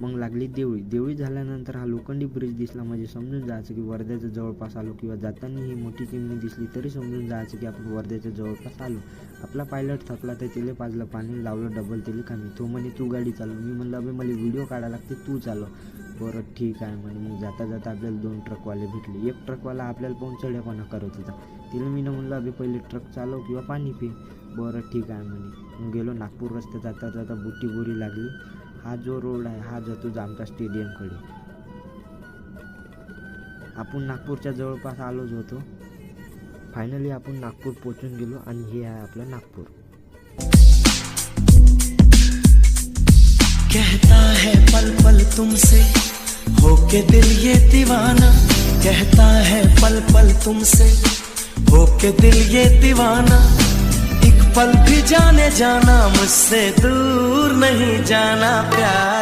मग लागली देवळी. देवळी झाल्यानंतर हा लोखंडी ब्रिज दिसला. म्हणजे समजून जायचं की वर्ध्याच्या जवळपास आलो किंवा जाताना ही मोठी चिमणी दिसली तरी समजून जायचं की आपण वर्ध्याच्या जवळपास आलो. आपला पायलट थकला तर तिले पाजलं पाणी लावलं डबल तिले कमी तो म्हणे तू गाडी चालव. मी म्हणलं अबे मला व्हिडिओ काढायला लागते तू चालव. बरं ठीक आहे. म्हणे मग जाता जाता आपल्याला दोन ट्रकवाले भेटले. एक ट्रकवाला आपल्याला पाहून चढ्यापणा करत होता. तिला मी म्हणलं अबे पहिले ट्रक चालव किंवा पाणी पी. बरं ठीक आहे. म्हणे. मग गेलो नागपूर रस्ते जाता जाता बुट्टी बोरी लागली. हा जो रोड आहे हा जातो जामका स्टेडियमकडे आपण नागपूरच्या जवळपास आलोच होतो. फायनली आपण नागपूर पोचून गेलो आणि हे आहे आपलं नागपूर. कहता है पल पल तुमसे होके दिल ये दीवाना। कहता है पल पल तुमसे होके दिल ये दीवाना। पल भी जाने जाना मुझसे दूर नहीं जाना प्यार